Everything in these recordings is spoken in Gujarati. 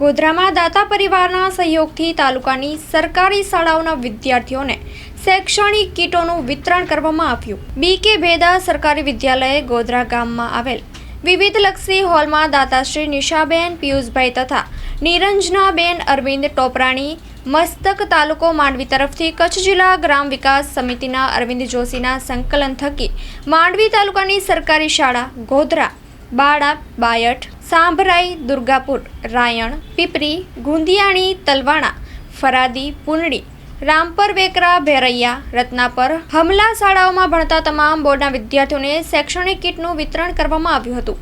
ગોધરામાં દાતા પરિવારના સહયોગથી તાલુકાની સરકારી શાળાઓના વિદ્યાર્થીઓને શૈક્ષણિક કીટોનું વિતરણ કરવામાં આવ્યું. બી કે ભેદા સરકારી વિદ્યાલય ગોધરા ગામમાં આવેલ વિવિધલક્ષી હોલમાં દાતાશ્રી નિશાબેન, પિયુષભાઈ તથા નિરંજનાબેન અરવિંદ ટોપરાણી, મસ્તક તાલુકો માંડવી તરફથી કચ્છ જિલ્લા ગ્રામ વિકાસ સમિતિના અરવિંદ જોશીના સંકલન થકી માંડવી તાલુકાની સરકારી શાળા ગોધરા બાળા બાયઠ સાંભરાઈ, દુર્ગાપુર, રાયણ, પીપરી, ગુંદિયાણી, તલવાણા, ફરાદી પુનડી રામપર, વેકરા, ભેરૈયા, રત્નાપર હમલા શાળાઓમાં ભણતા તમામ બોર્ડના વિદ્યાર્થીઓને શૈક્ષણિક કીટનું વિતરણ કરવામાં આવ્યું હતું.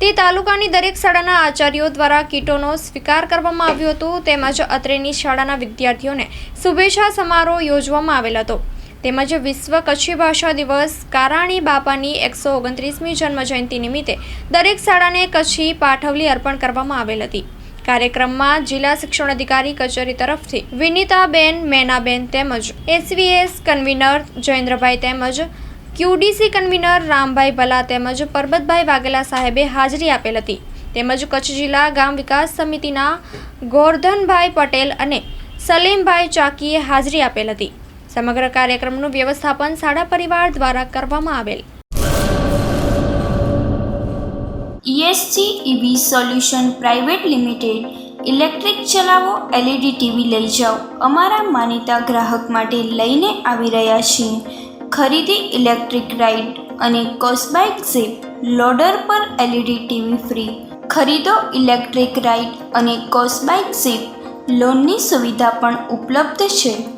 તે તાલુકાની દરેક શાળાના આચાર્યો દ્વારા કીટોનો સ્વીકાર કરવામાં આવ્યો હતો. તેમજ અત્રેની શાળાના વિદ્યાર્થીઓને શુભેચ્છા સમારોહ યોજવામાં આવેલ હતો. તેમજ વિશ્વ કચ્છી ભાષા દિવસ કારાણી બાપાની એકસો ઓગણત્રીસમી જન્મજયંતિ નિમિત્તે દરેક શાળાને કચ્છી પાઠવલી અર્પણ કરવામાં આવેલ હતી. કાર્યક્રમમાં જિલ્લા શિક્ષણ અધિકારી કચેરી તરફથી વિનીતાબેન, મેનાબેન તેમજ એસવીએસ કન્વીનર જયેન્દ્રભાઈ તેમજ ક્યુડીસી કન્વીનર રામભાઈ ભલા તેમજ પરબતભાઈ વાઘેલા સાહેબે હાજરી આપેલ હતી. તેમજ કચ્છ જિલ્લા ગામ વિકાસ સમિતિના ગોરધનભાઈ પટેલ અને સલીમભાઈ ચાકીએ હાજરી આપેલ હતી. સમગ્ર કાર્યક્રમનું વ્યવસ્થાપન શાળા પરિવાર દ્વારા કરવામાં આવેલ. ESC EV solution private limited electric ચલાવો એલઈડી ટીવી લઈ જાઓ. અમારા માનીતા ગ્રાહક માટે લઈને આવી રહ્યા છીએ. ખરીદી ઇલેક્ટ્રિક રાઇડ અને કોસ્બાઇક ઝીપ લોડર પર એલઈડી ટીવી ફ્રી. ખરીદો ઇલેક્ટ્રિક રાઇડ અને કોસ્બાઇક ઝીપ. લોનની સુવિધા પણ ઉપલબ્ધ છે.